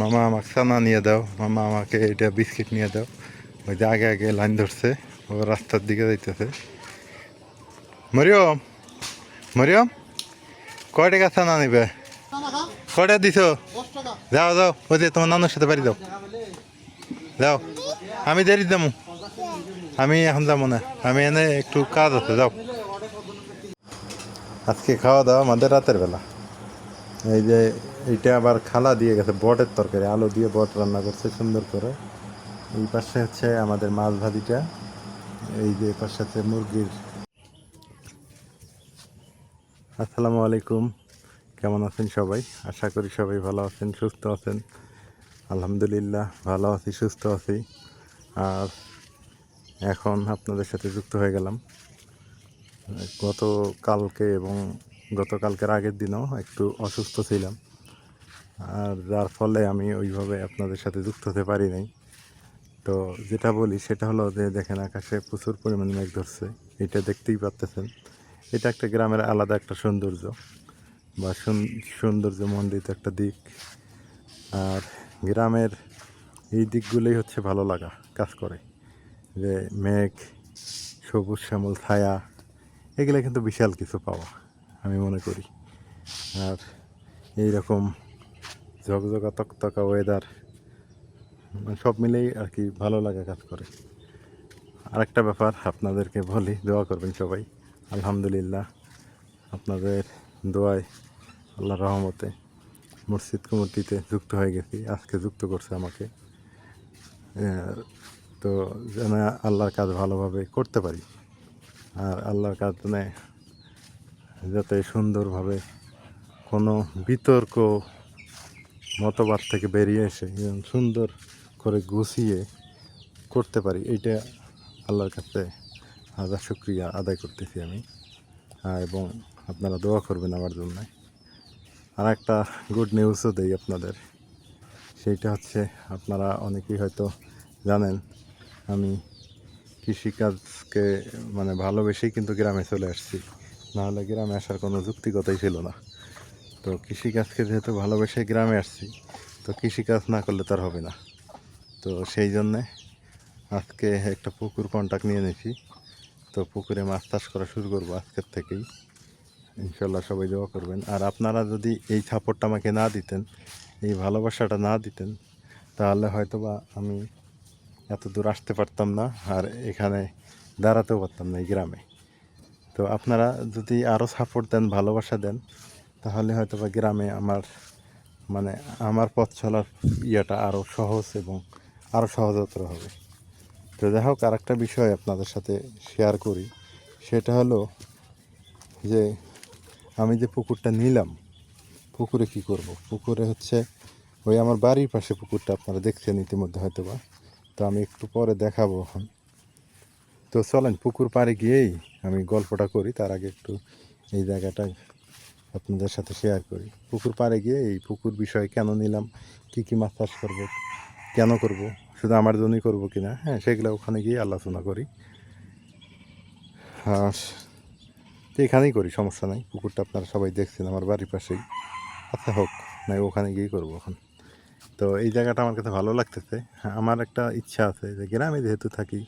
মামা আমাকে চানা নিয়ে দাও মামা আমাকে এটা বিস্কিট নিয়ে দাও। ওই যে আগে আগে লাইন ধরছে ও রাস্তার দিকে যাইতেছে। মরিয়ম মরিয়ম কয় টাকা চানা নিবে? কয়টা দিছো? যাও যাও ওই যে তোমার নানুর সাথে বাড়ি যাও। যাও আমি দেরি যাব আমি এখন যাব না আমি এনে একটু কাজ আছে যাও। আজকে খাওয়া দাওয়া আমাদের রাতের বেলা। এই যে এইটা আবার খালা দিয়ে গেছে, বটের তরকারি, আলু দিয়ে বট রান্না করছে সুন্দর করে। এই পাশে হচ্ছে আমাদের মাছ ভাজিটা, এই যে পাশে হচ্ছে মুরগির। আসসালামু আলাইকুম, কেমন আছেন সবাই? আশা করি সবাই ভালো আছেন, সুস্থ আছেন। আলহামদুলিল্লাহ, ভালো আছি, সুস্থ আছি। আর এখন আপনাদের সাথে যুক্ত হয়ে গেলাম। গত কালকে এবং গতকালকের আগের দিনও একটু অসুস্থ ছিলাম। আর যার ফলে আমি ওইভাবে আপনাদের সাথে যুক্ত হতে পারি নাই। তো যেটা বলি সেটা হলো যে, দেখেন আকাশে প্রচুর পরিমাণে মেঘ ধরছে। এটা দেখতেই পাচ্তেছেন এটা একটা গ্রামের আলাদা একটা সৌন্দর্য বা সুন- সৌন্দর্যমণ্ডিত একটা দিক। আর গ্রামের এই দিকগুলোই হচ্ছে ভালো লাগা, কাজ করে। যে মেঘ, সবুজ শ্যামল ছায়া, এগুলো কিন্তু বিশাল কিছু পাওয়া, আমি মনে করি। আর এই রকম ঝকঝকা তকতকা ওয়েদার সব মিলেই আর কি ভালো লাগা কাজ করে। আরেকটা ব্যাপার আপনাদেরকে বলি, দোয়া করবেন সবাই, আলহামদুলিল্লাহ। আপনাদের দোয়ায় আল্লাহ রহমতে মসজিদ কমিটিতে যুক্ত হয়ে গেছি, আজকে যুক্ত করছে আমাকে। তো যেন আল্লাহর কাজ ভালোভাবে করতে পারি, আর আল্লাহর কাজ যাতে সুন্দরভাবে কোনো বিতর্ক মতবাদ থেকে বেরিয়ে এসে সুন্দর করে গুছিয়ে করতে পারি, এইটা আল্লাহর কাছে হাজার শুক্রিয়া আদায় করতেছি আমি। এবং আপনারা দোয়া করবেন আমার জন্য। আর একটা গুড নিউজও দেই আপনাদের, সেইটা হচ্ছে আপনারা অনেকেই হয়তো জানেন, আমি কৃষিকাজকে মানে ভালোবেসেই কিন্তু গ্রামে চলে আসছি। নাহলে গ্রামে আসার কোনো যুক্তিগতই ছিল না। তো কৃষিকাজকে যেহেতু ভালোবেসে গ্রামে আসছি, তো কৃষিকাজ না করলে তার হবে না। তো সেই জন্যে আজকে একটা পুকুর কন্ট্যাক্ট নিয়ে নিয়েছি তো পুকুরে মাছ চাষ করা শুরু করব আজকের থেকেই। ইনশাল্লাহ সবাই দোয়া করবেন। আর আপনারা যদি এই সাপোর্টটা আমাকে না দিতেন, এই ভালোবাসাটা না দিতেন, তাহলে হয়তো বা আমি এত দূর আসতে পারতাম না আর এখানে দাঁড়াতেও পারতাম না এই গ্রামে। তো আপনারা যদি আরও সাপোর্ট দেন, ভালোবাসা দেন তাহলে হয়তো বা গ্রামে আমার মানে আমার পথ চলার ইয়েটা আরও সহজ এবং আরও সহজতর হবে। তো যাই হোক আর একটা বিষয় আপনাদের সাথে শেয়ার করি। সেটা হলো যে আমি যে পুকুরটা নিলাম, পুকুরে কি করব? পুকুরে হচ্ছে ওই আমার বাড়ির পাশে পুকুরটা আপনারা দেখছেন ইতিমধ্যে হয়তো বা তো আমি একটু পরে দেখাবো এখন। তো চলেন, পুকুর পাড়ে গিয়েই আমি গল্পটা করি। তার আগে একটু এই জায়গাটা আপনাদের সাথে শেয়ার করি। পুকুর পাড়ে গিয়ে এই পুকুর বিষয়ে কেন নিলাম কি কি মাছ চাষ করব কেন করব শুধু আমার জন্যই করব কি না হ্যাঁ সেগুলো ওখানে গিয়ে আলোচনা করি। তো এখানেই করি সমস্যা নাই। পুকুরটা আপনারা সবাই দেখছেন আমার বাড়ির পাশেই। আচ্ছা হোক নাই ওখানে গিয়েই করব এখন। তো এই জায়গাটা আমার কাছে ভালো লাগতেছে। হ্যাঁ, আমার একটা ইচ্ছা আছে যে গ্রামে যেহেতু থাকি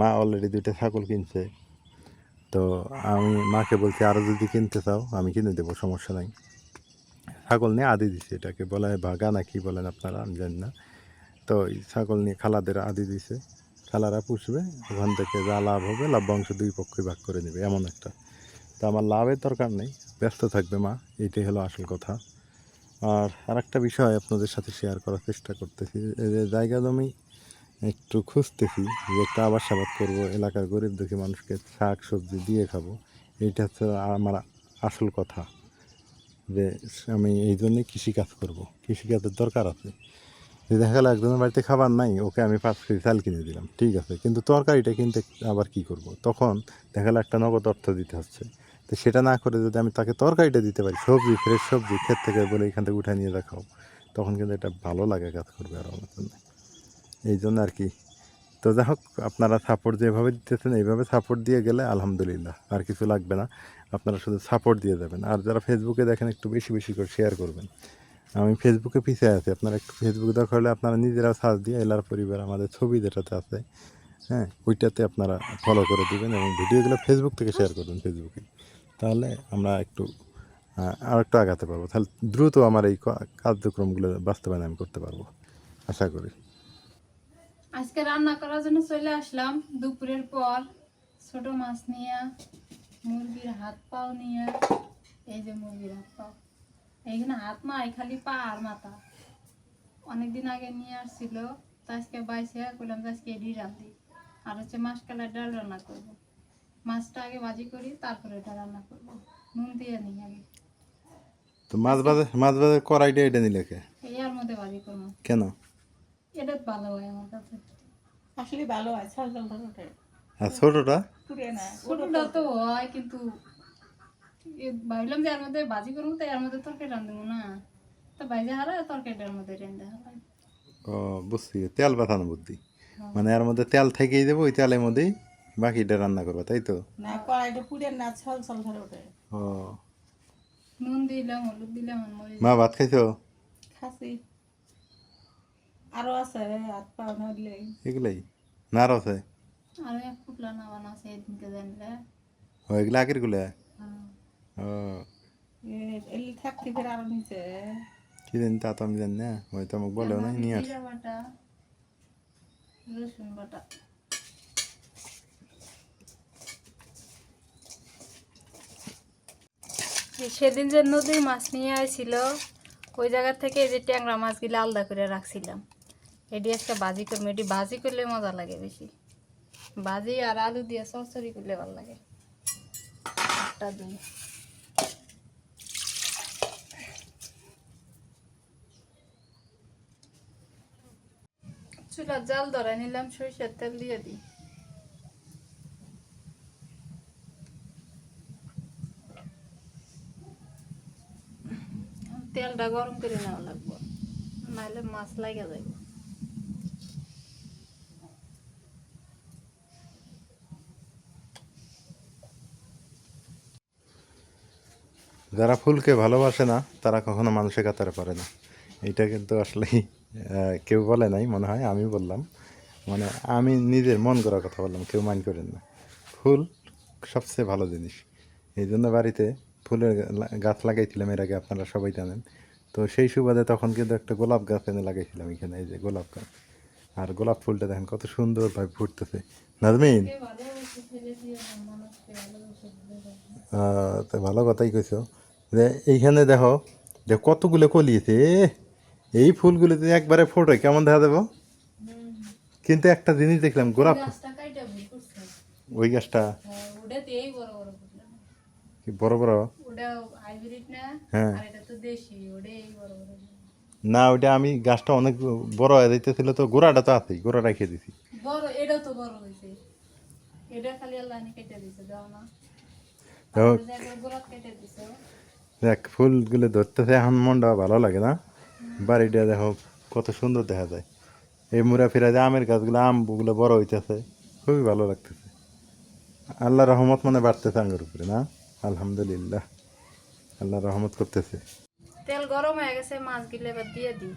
মা অলরেডি দুইটা ছাগল কিনছে। তো আমি মাকে বলছি আরও যদি কিনতে চাও, আমি কিনে দেবো, সমস্যা নাই। ছাগল নিয়ে আদি দিছে এটাকে বলা হয় বাগা না কি বলেন আপনারা, আমি জানি না। তো ছাগল নিয়ে খালাদের আদি দিছে, খালারা পুষবে, ওখান থেকে যা লাভ হবে, লাভ্যাংশ দুই পক্ষই ভাগ করে নেবে, এমন একটা। তো আমার লাভের দরকার নেই, ব্যস্ত থাকবে মা এইটাই হলো আসল কথা। আর আরেকটা বিষয় আপনাদের সাথে শেয়ার করার চেষ্টা করতেছি জায়গা জমি একটু খুঁজতেছি যে একটা আবাস আবাদ করব, এলাকার গরিব দুঃখী মানুষকে শাক সবজি দিয়ে খাব। এইটা হচ্ছে আমার আসল কথা যে আমি এই জন্যই কৃষিকাজ করব। কৃষিকাজের দরকার আছে। যে দেখা গেলো একজনের বাড়িতে খাবার নাই, ওকে আমি পাঁচ কেজি চাল কিনে দিলাম, ঠিক আছে। কিন্তু তরকারিটা কিনতে আবার কি করব। তখন দেখা গেলো একটা নগদ অর্থ দিতে হচ্ছে। তো সেটা না করে যদি আমি তাকে তরকারিটা দিতে পারি, সবজি ফ্রেশ সবজি, ক্ষেত থেকে বলে এখান থেকে উঠে নিয়ে দেখাও, তখন কিন্তু এটা ভালো লাগে কাজ করবে আর আমার জন্য। এই জন্য আর কি। তো যাই হোক, আপনারা সাপোর্ট যেভাবে দিতেছেন, এইভাবে সাপোর্ট দিয়ে গেলে আলহামদুলিল্লাহ, আর কিছু লাগবে না। আপনারা শুধু সাপোর্ট দিয়ে যাবেন। আর যারা ফেসবুকে দেখেন, একটু বেশি বেশি করে শেয়ার করবেন। আমি ফেসবুকে পিছিয়ে আছি। আপনারা একটু ফেসবুক দরকার হলে আপনারা নিজেরাও সার্চ দিয়ে এলার পরিবার, আমাদের ছবি যেটাতে আছে হ্যাঁ ওইটাতে আপনারা ফলো করে দিবেন এবং ভিডিওগুলো ফেসবুক থেকে শেয়ার করবেন ফেসবুকে তাহলে আমরা একটু আর একটু আগাতে পারব। তাহলে দ্রুত আমার এই কার্যক্রমগুলো বাস্তবায়ন আমি করতে পারব। আশা করি। আজকে রান্না করার জন্য চলে আসলাম। দুপুরের পর ছোট মাছ নিয়ে মুরগির হাত পাও নিয়ে এই যে মুরগির হাত পাও। এইখানে হাত নাই খালি পা আর মাথা। অনেকদিন আগে নিয়ে আসছিল তো আজকে বাইসে করলাম যে আজকে এডি রান্ধি আর হচ্ছে মাছ কালার ডাল রান্না করব। মাছটা আগে ভাজি করি তারপরে এটা রান্না করব। নুন দিয়ে নিই আগে। তো মাছ বাজার মাছ বাজার কড়াইটা এটা নিলে কে? এই আর মধ্যে ভাজি করব কেন? এটা ভালো হয় আমার কাছে। আসলে ভালো হয় ছোটোটা? পুড়ে না ছোটটা তো হয় কিন্তু ভাবলাম যে এর মধ্যে ভাজি করব তো এর মধ্যে তরকারি রান্ধবো না। তো ভাইজা হারা তরকারিটার মধ্যে রেঁধে হারা ও বুঝছি তেল বাঁধানো বুদ্ধি। মানে এর মধ্যে তেল থেকেই দেবো ওই তেলের মধ্যেই বাকিটা রান্না করব তাই তো? না কড়াইটা পুড়ে না ছল ছল ধরে ওঠে। ও। নুন দিলাম হলুদ দিলাম মা ভাত খাইছো? খাসি। আরও আছে হাত পা নড়লে এগুলাই? নার আছে? আর এক ফুটলা না বানা সেদিনকে জানলে। ও এগুলো আগেরগুলো? হ্যাঁ। ও। এলি থাকতে ফের আরও নিচে। কি জানি তা তো আমি জানি না। ওই তো আমাকে বলেও না নিয়ে আস। রসুন বাটা। সেদিন যে নদীর মাছ নিয়ে আসছিল ওই জায়গা থেকে এই যে ট্যাংরা মাছগুলো আলাদা করে রাখছিলাম। এটি একটা ভাজি করব এটি ভাজি করলে মজা লাগে বেশি। ভাজি আর আলু দিয়ে চরচড়ি করলে ভালো লাগে। একটা দিন চুলার জাল ধরে নিলাম, সরিষার তেল দিয়ে দিই। তেলটা গরম করে নেওয়া লাগবো। নাহলে মাছ লাগে যাবে যারা ফুলকে ভালোবাসে না, তারা কখনো মানুষের কাতারে পারে না। এটা কিন্তু আসলেই কেউ বলে নাই, মনে হয় আমি বললাম। মানে আমি নিজের মন করার কথা বললাম, কেউ মাইন্ড করেন না। ফুল সবচেয়ে ভালো জিনিস। এই জন্য বাড়িতে ফুলের গাছ লাগাইছিলাম, এর আগে আপনারা সবাই জানেন। তো সেই সুবাদে তখন কিন্তু একটা গোলাপ গাছ এনে লাগাইছিলাম এখানে, এই যে গোলাপ গাছ। আর গোলাপ ফুলটা দেখেন, কত সুন্দরভাবে ফুটতেছে। নাজমিন! তো ভালো কথাই কইছো। যে এইখানে দেখো যে কতগুলো কলিয়েছে এই ফুলগুলো যদি একবারে ফোটো কেমন দেখা দেবো কিন্তু একটা জিনিস দেখলাম করছে? ওই গাছটা? হ্যাঁ, বড় বড় হ্যাঁ। না ওইটা আমি গাছটা অনেক বড় হয়ে যাইতেছিল তো গোড়াটা তো আছেই গোড়া রেখে দিছি। বড় এটাও তো বড় হয়েছে এটা খালি আল্লাহ কেটে দিছে দাও না। দেখ ফুলগুলো ধরতেছে এখন মনটা ভালো লাগে না বাড়িটা দেখো কত সুন্দর দেখা যায়। এই মুড়া ফিরা যে আমের গাছগুলো আমগুলো বড় হইতেছে খুবই ভালো লাগতেছে। আল্লাহ রহমত মানে বাড়তেছে আঙ্গের উপরে না? আলহামদুলিল্লাহ। আল্লাহ রহমত করতেছে। তেল গরম হয়ে গেছে মাছগুলো এবার দিয়ে দিই।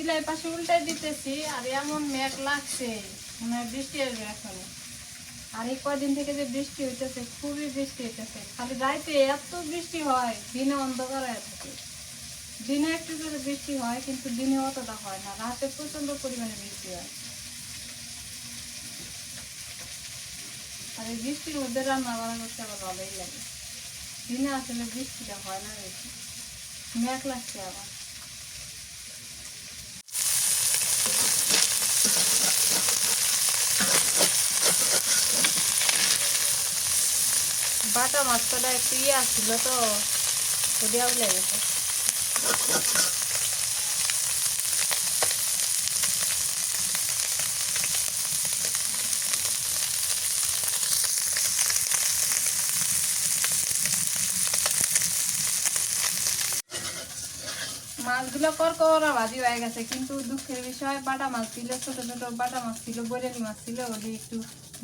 এই পাশে উল্টাই দিতেছি, আর এমন মেঘ লাগছে মানে বৃষ্টি আসবে এখন। আর এই কয়দিন থেকে যে বৃষ্টি হইতেছে, খুবই বৃষ্টি হইতেছে। খালি রাইতে এত বৃষ্টি হয়, দিনে অন্ধকার হয়ে থাকে। দিনে একটু করে বৃষ্টি হয়, কিন্তু দিনে অতটা হয় না। রাতে প্রচণ্ড পরিমাণে বৃষ্টি হয়। আর এই বৃষ্টির মধ্যে রান্না বান্না করতে আবার ভালোই লাগে। দিনে আসলে বৃষ্টিটা হয় না বেশি। মেঘ লাগছে আবার বাটা মাছটা একটু ইয়ে আসছিল তো উলে গেছে। মাছগুলো কর করা ভাজি হয়ে গেছে, কিন্তু দুঃখের বিষয়, বাটা মাছ ছিল, ছোট ছোট বাটা মাছ ছিল বৈরালি মাছ ছিল ওটি একটু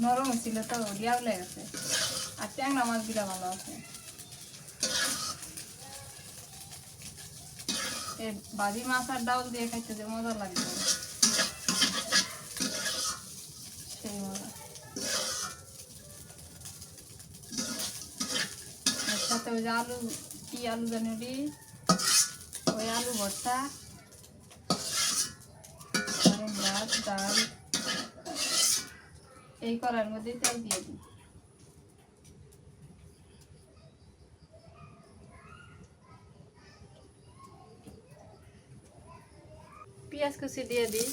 নরম ছিল তো ওটি আউলে গেছে। ট্যাংরা মাছগুলো ভালো আছে। এই ভাজি মাছ আর ডাউল দিয়ে খাইতে যে মজা লাগবে। ওই যে আলু, কি আলু জানি ওই আলু ভর্তা ভাত, ডাল। এই করার মধ্যে তেল দিয়ে দিই। পেঁয়াজ কুচি দিয়ে দিই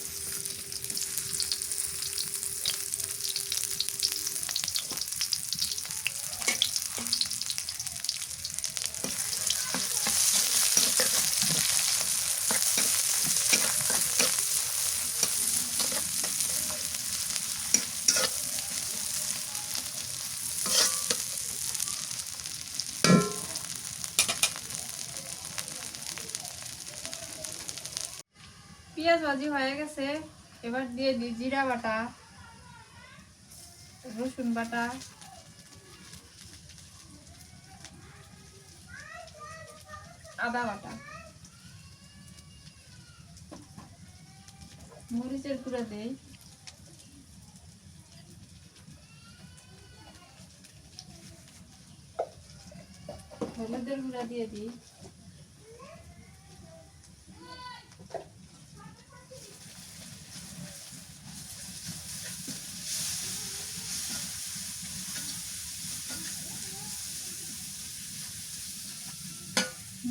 পেঁয়াজ ভাজি হয়ে গেছে। এবার দিয়ে দিই জিরা বাটা, রসুন বাটা। আদা বাটা। মরিচের গুঁড়া দেই। হলুদের গুঁড়া দিয়ে দিই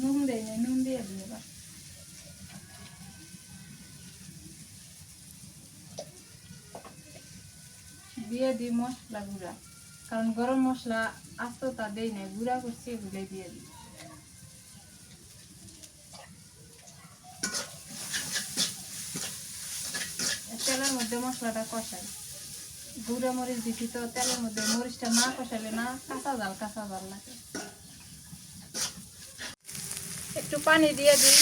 নুন দেয় না নুন দিয়ে দিই এবার দিয়ে দিই মশলা গুঁড়া। কারণ গরম মশলা আস্ত তা দেই না গুঁড়া করছি এগুলো দিয়ে দিই। তেলের মধ্যে মশলাটা কষাই। গুঁড়া মরিচ দিচ্ছি তো তেলের মধ্যে মরিচটা না কষালে না কাঁচা জাল কাঁচা জাল লাগে। একটু পানি দিয়ে দিই।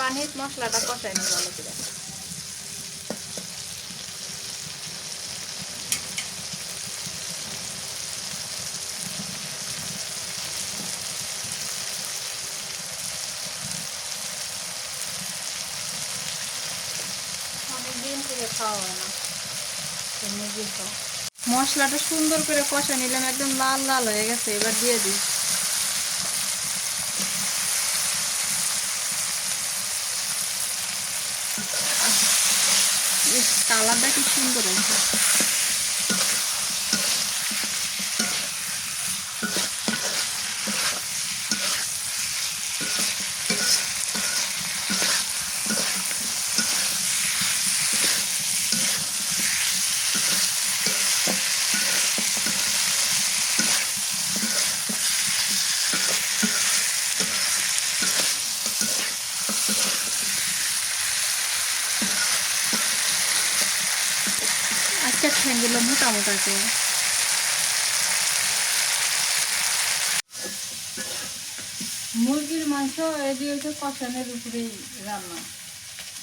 পানির মশলাটা কষাই নি ভালো করে। মশলাটা সুন্দর করে কষা নিলাম, একদম লাল লাল হয়ে গেছে, এবার দিয়ে দিই। কালারটা কি সুন্দর হয়েছে আজকে ঠ্যাঙ্গুলো মোটা মুরগির মাংস এদি হচ্ছে কষানের উপরেই রান্না।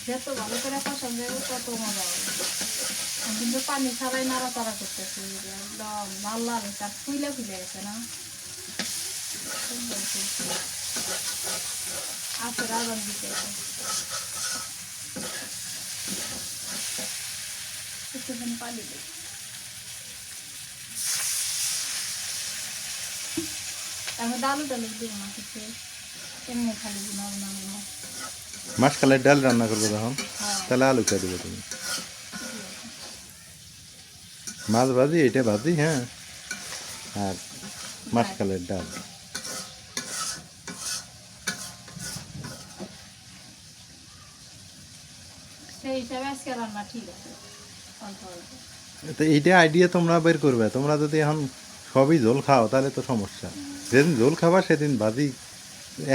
যত ভালো করে কষান যাবে তত মজা হবে কিন্তু পানি ছাড়াই নাড়াচাড়া করতেছি একদম লাল লাল হয়েছে আর ফুইলে ফুলে গেছে না? আছে রাজন দিতে। একটুখানি পানি দিব না কিছু এমনি খালি মাসকালের ডাল রান্না করব তখন? হ্যাঁ। তাহলে আলু কে দেবো তুমি। মাছ ভাজি এটা ভাজি হ্যাঁ। আর মাসকালের ডাল। এইটা আইডিয়া তোমরা বের করবে। তোমরা যদি এখন সবই ঝোল খাও তাহলে তো সমস্যা। যেদিন ঝোল খাবা সেদিন বাজি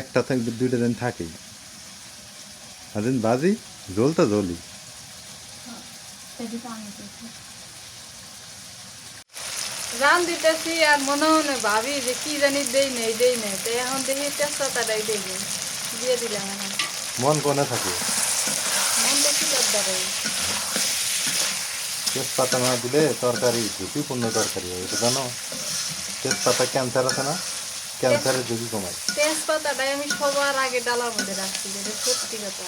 একটা থেকে দুইটা দিন থাকেই। আর দিন বাজি ঝোল তো ঝোলই রান দিতেছি আর মনে মনে ভাবি যে কি জানি দেই নেই দেই নেই। তো এখন দেখি তেজপাতাটাই দেই। দিয়ে দিলাম এখন। মন কোনে থাকে? মন দেখি দরকারে তেজপাতা না দিলে তরকারি ঝুঁকিপূর্ণ তরকারি হয় এটা জানো? তেজপাতা ক্যান্সার আছে না? ক্যান্সারের ঝুঁকি কমায়। তেজপাতাটাই আমি সবার আগে ডালার মধ্যে রাখছি যেটা সত্যি কথা।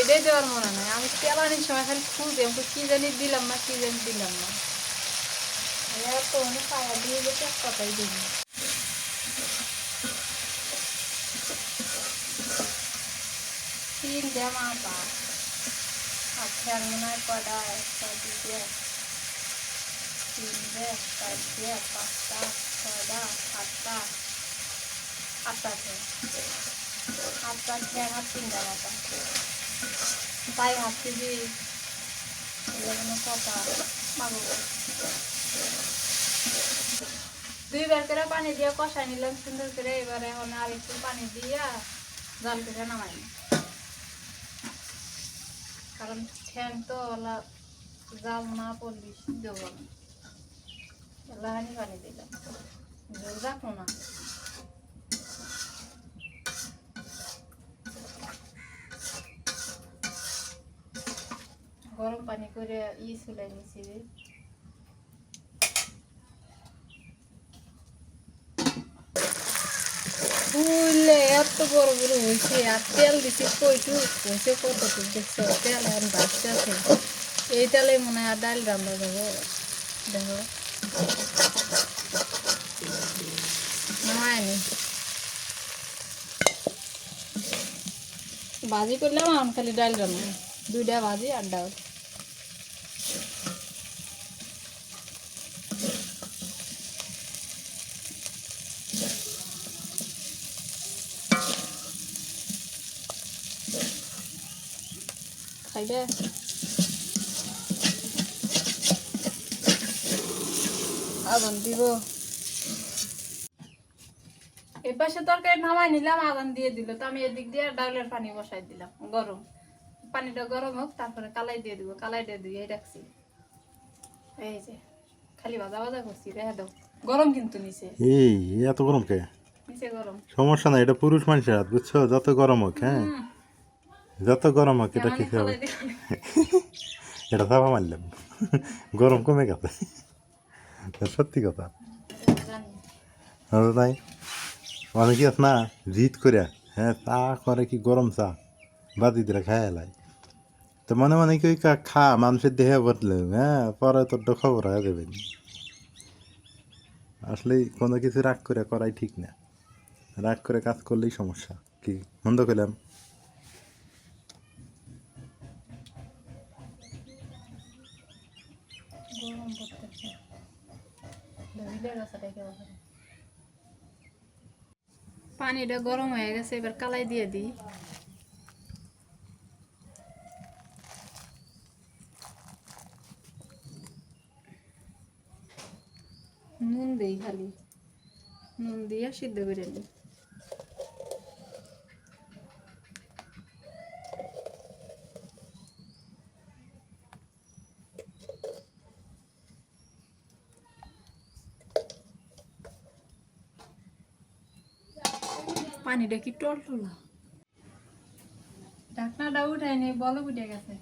এটাই দেওয়ার মনে নাই আমি তেলানির সময় খালি খুঁজে আমি কি জানি দিলাম না কি জানি দিলাম না। এবার অনেক পায়া দিয়ে যে তেজপাতাই দিবি তিনটে মাপা আচ্ছা মনে হয় কটা একটা দুটো তিনটে চারটে পাঁচটা। খেয়ে আটটা খেয়ে আর তিনটা মাপা তাই ভাবছি যে এগুলো কথা পাবো দুইবার করে পানি দিয়ে কষাই নিলাম, সুন্দর করে। এবারে এখন আর একটু পানি দিয়ে জাল করে নামাই। কারণ ঠ্যাং তো ওলা, জাল না পড়লি সিদ্ধ না। এলাহানি পানি দিলাম। জল রাখো না। গরম পানি করে ই চুলাই নিছি রে। ফুলে এত বড় বড় হয়েছে আর তেল দিছি কইটু হয়েছে কতটুকু দেখছ? তেল আর ভাজতে আছে। এই তেলে মনে হয় আর ডাল রান্না যাব দেখো। নামায়নি ভাজি করলাম এখন খালি ডাল রান্না। দুইটা ভাজি আর ডাল খাইবে আদান দিব। তরকারি নামাই নিলাম আদান দিয়ে দিল। তো আমি এদিক দিয়ে ডাউলের পানি বসাই দিলাম গরম। পানিটা গরম হোক তারপরে কালাই দিয়ে দিব কালাই দিয়ে দিয়ে রাখছি। এই যে খালি ভাজা ভাজা করছি রেখে দাও। গরম কিন্তু নিচে। এই এত গরম কে? নিচে গরম। সমস্যা নাই এটা পুরুষ মানুষের হাত বুঝছ? যত গরম হোক হ্যাঁ? যত গরম হোক এটা খেতে হবে। এটা চাপা মারলাম গরম কমে গেছে। সত্যি কথা। তাই। অনেকে আছে না জিত করে হ্যাঁ চা করে কি গরম চা? বাদি দিলে খায় এলাই তো মনে মনে কি ওই কা- খা মানুষের দেহে বদলে হ্যাঁ পরে তোর তো খবর হয়ে দেবেন আসলে কোনো কিছু রাগ করে করাই ঠিক না। রাগ করে কাজ করলেই সমস্যা। কি মন্দ করলাম পানিটা গরম হয়ে গেছে, এবার কালাই দিয়ে দিই। নুন দিই খালি। নুন দিয়ে সিদ্ধ করে নিই। পানিটা কি টল টলা ঢাকনাটা উঠায়নি বল উঠে গেছে।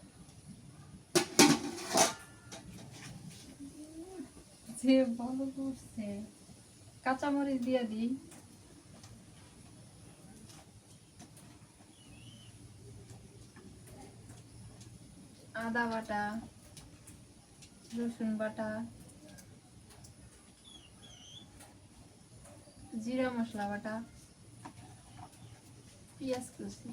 যে বল উঠছে, কাঁচামরিচ দিয়ে দিই। আদা বাটা, রসুন বাটা, জিরা মশলা বাটা। পেঁয়াজ কুচি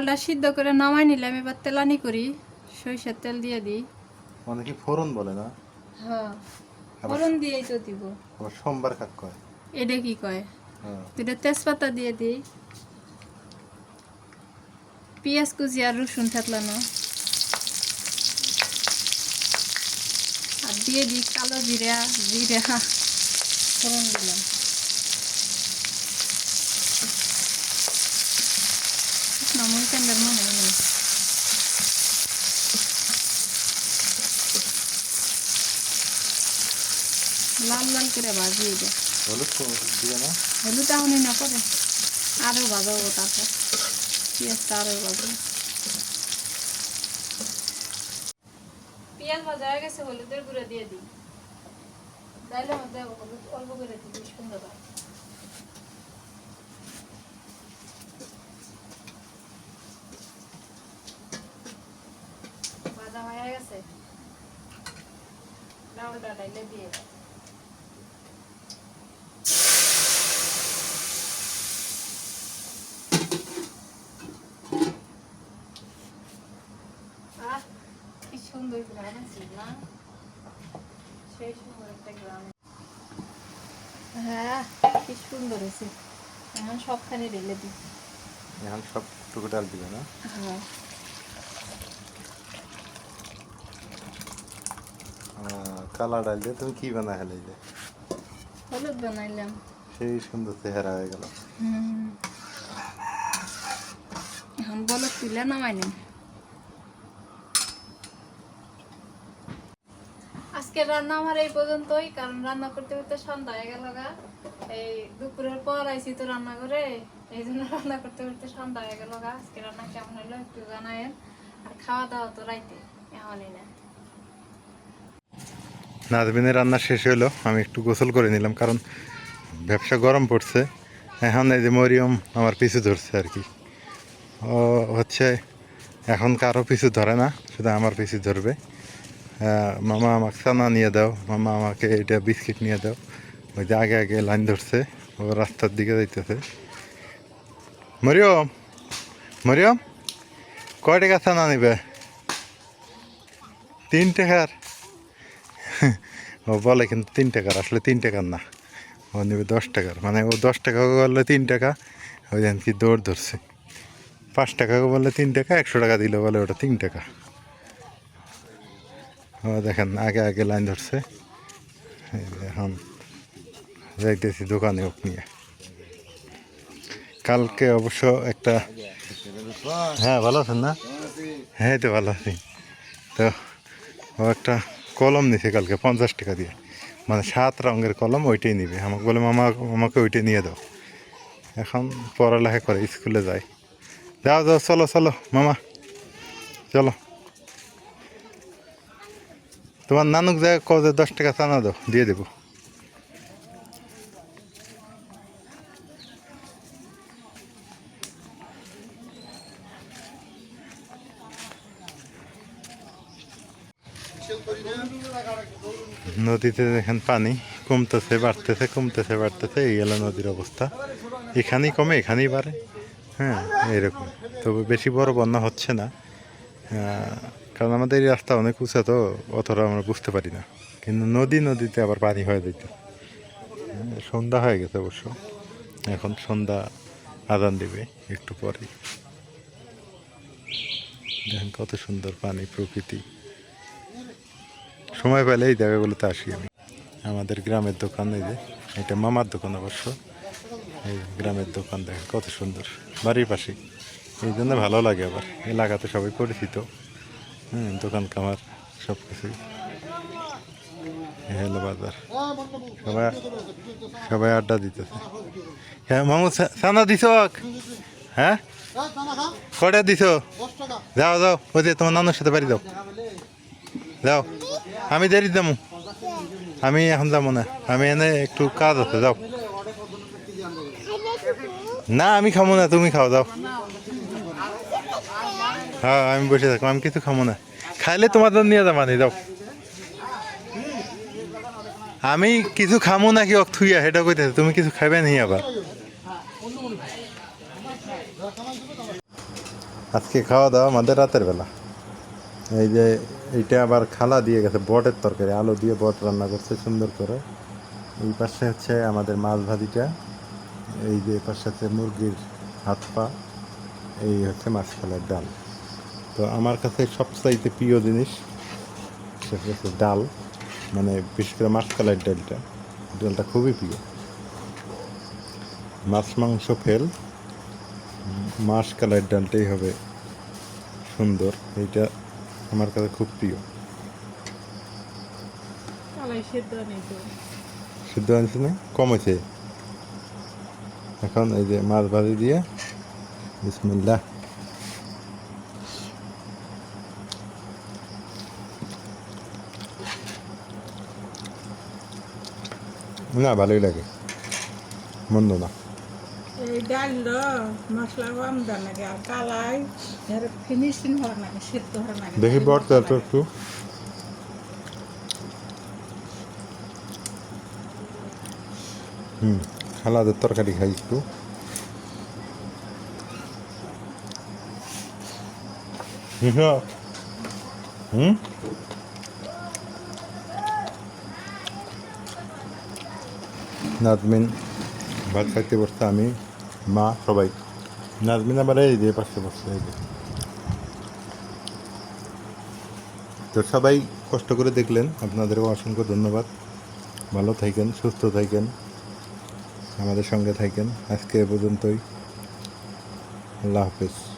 চালটা সিদ্ধ করে নামাই নিলাম এবার তেলানি করি সরিষার তেল দিয়ে দিই। অনেকে ফোরন বলে না? হ্যাঁ ফোড়ন দিয়েই তো দিব। আবার সোমবার কাক কয়? এটা কি কয়? হ্যাঁ। দুটো তেজপাতা দিয়ে দিই। পেঁয়াজ কুচি আর রসুন থাকলানো আর দিয়ে দিই কালো জিরা জিরা ফোড়ন দিলাম নমল কেন্দ্রের মনে হয় না। লাল লাল করে ভাজিয়ে হলুদ দিয়ে না হলুদ তাহলে না করে আরও ভাজাবো তারপর। পেঁয়াজটা আরও ভাজবো পেঁয়াজ ভাজা হয়ে গেছে হলুদের গুঁড়ো দিয়ে দিই। মধ্যে হলুদ অল্প করে দিই বেশ সুন্দর ভাজা হয়ে গেছে। ডাউলটা ডাইলে দিয়ে দাও আহ, কি সুন্দর গ্রাম আছে না সেই সুন্দর একটা গ্রাম হ্যাঁ কি সুন্দর হয়েছে এখন সবখানে ঢেলে দিই। এখন সব টুকু ডাল দিবে না? হ্যাঁ। কালা ডাল দিয়ে তুমি কি বানা হেলে যে? হলুদ বানাইলাম। সেই সুন্দর চেহারা হয়ে গেল। হুম। এখন বলো তুলে নামাই নেন আজকে রান্না আমার এই পর্যন্তই, কারণ রান্না করতে করতে সন্ধ্যা হয়ে গেল গা। এই দুপুরের পর আইসি তো রান্না করে এই জন্য রান্না করতে করতে সন্ধ্যা হয়ে গেল গা। আজকে রান্না কেমন হলো একটু জানায়েন। আর খাওয়া দাওয়া তো রাইতে, এমনই না। নাজবিনের রান্না শেষ হলো আমি একটু গোসল করে নিলাম, কারণ ব্যবসা গরম পড়ছে। এখন এই যে মরিয়ম আমার পিছু ধরছে আর কি। ও হচ্ছে, এখন কারও পিছু ধরে না, শুধু আমার পিছু ধরবে। মামা আমাকে চানা নিয়ে দাও, মামা আমাকে এটা বিস্কিট নিয়ে দাও। ওই যে আগে আগে লাইন ধরছে, ও রাস্তার দিকে যাইতেছে। মরিয়ম মরিয়ম, কয় টাকা চানা নিবে? তিন টাকার? ও বলে কিন্তু তিন টাকার, আসলে তিন টাকার না। ও নেবে দশ টাকার মানে ও দশ টাকা বললে তিন টাকা, ওই কি দৌড় ধরছে। পাঁচ টাকা বললে তিন টাকা, একশো টাকা দিলে বলে ওটা তিন টাকা। দেখেন, আগে আগে লাইন ধরছে। এখন যাইতেছি দোকানে ওক নিয়ে। কালকে অবশ্য একটা হ্যাঁ ভালো আছেন না? হ্যাঁ তো ভালো আছি। তো ও একটা কলম নিছে কালকে, পঞ্চাশ টাকা দিয়ে। মানে সাত রঙের কলম, ওইটাই নিবে। আমাকে বলে, মামা, আমাকে ওইটাই নিয়ে দাও। এখন পড়ালেখা করে, স্কুলে যায়। যাও যাও, চলো চলো, মামা। চলো। তোমার নানুক যায় কত দশ টাকা চানা দাও, দিয়ে দেবো। নদীতে দেখেন পানি কমতেছে, বাড়তেছে কমতেছে, বাড়তেছে, এই গেল নদীর অবস্থা। এখানেই কমে, এখানেই বাড়ে। হ্যাঁ এরকম তবে বেশি বড় বন্যা হচ্ছে না। কারণ আমাদের এই রাস্তা অনেক উঁচা তো অতটা আমরা বুঝতে পারি না। কিন্তু নদী নদীতে আবার পানি হয়ে যেত। সন্ধ্যা হয়ে গেছে অবশ্য। এখন সন্ধ্যা আদান দেবে একটু পরে দেখেন কত সুন্দর পানি প্রকৃতি। সময় পেলে এই জায়গাগুলোতে আসি আমি। আমাদের গ্রামের দোকান এই যে, এটা মামার দোকান অবশ্য। এই গ্রামের দোকান দেখেন কত সুন্দর। বাড়ির পাশে। এই জন্য ভালো লাগে আবার। এলাকাতে সবাই পরিচিত। হুম, দোকান কামার সব কিছুই হলো বাজার। সবাই সবাই আড্ডা দিতেছে। হ্যাঁ মামু চানা দিছ হ্যাঁ? কটা দিছ? যাও যাও, ওই যে তোমার নানুর সাথে বাড়ি যাও। যাও, আমি দেরি যাব আমি এখন যাব না। আমি এনে একটু কাজ আছে, যাও। না, আমি খাব না, তুমি খাও, যাও। হ্যাঁ আমি বসে থাকব, আমি কিছু খাব না। খাইলে তোমাদের নিয়ে যাব নি, যাও। আমি কিছু খামো নাকি অক থুইয়া, সেটা কইতেছে, তুমি কিছু খাইবে নি আবার? আজকে খাওয়া দাওয়া আমাদের রাতের বেলা। এই যে, এইটা আবার খালা দিয়ে গেছে, বটের তরকারি, আলু দিয়ে বট রান্না করছে সুন্দর করে। এই পাশে হচ্ছে আমাদের মাছ ভাজিটা, এই যে পাশে হচ্ছে মুরগির হাত পা, এই হচ্ছে মাছখালের ডাল। তো আমার কাছে সবচাইতে প্রিয় জিনিস সেটা হচ্ছে ডাল মানে বিশেষ করে মাছকালের ডালটা। ডালটা খুবই প্রিয়। মাছ মাংস ফেল মাছ কালার ডালটাই হবে সুন্দর এইটা আমার কাছে খুব প্রিয়। সেদ্ধ আনছি না কম হয়েছে। এখন এই যে মাছ ভাজি দিয়ে বিসমিল্লা না ভালোই লাগে। মন্দ না। এই ডাল মশলা কম দেন নাকি আর কালাই এর ফিনিশিং হওয়ার নাকি সেদ্ধ হওয়ার নাকি দেখি বট তো একটু। হুম খালাদের তরকারি খাই একটু। হুম? নাজমিন ভাত খাইতে বসতে আমি, মা সবাই। নাজমিন আবার এই যে পাশে বসছে, এই যে। তো সবাই কষ্ট করে দেখলেন আপনাদেরও অসংখ্য ধন্যবাদ। ভালো থাকেন, সুস্থ থাকেন, আমাদের সঙ্গে থাকেন। আজকে এ পর্যন্তই। আল্লাহ হাফেজ।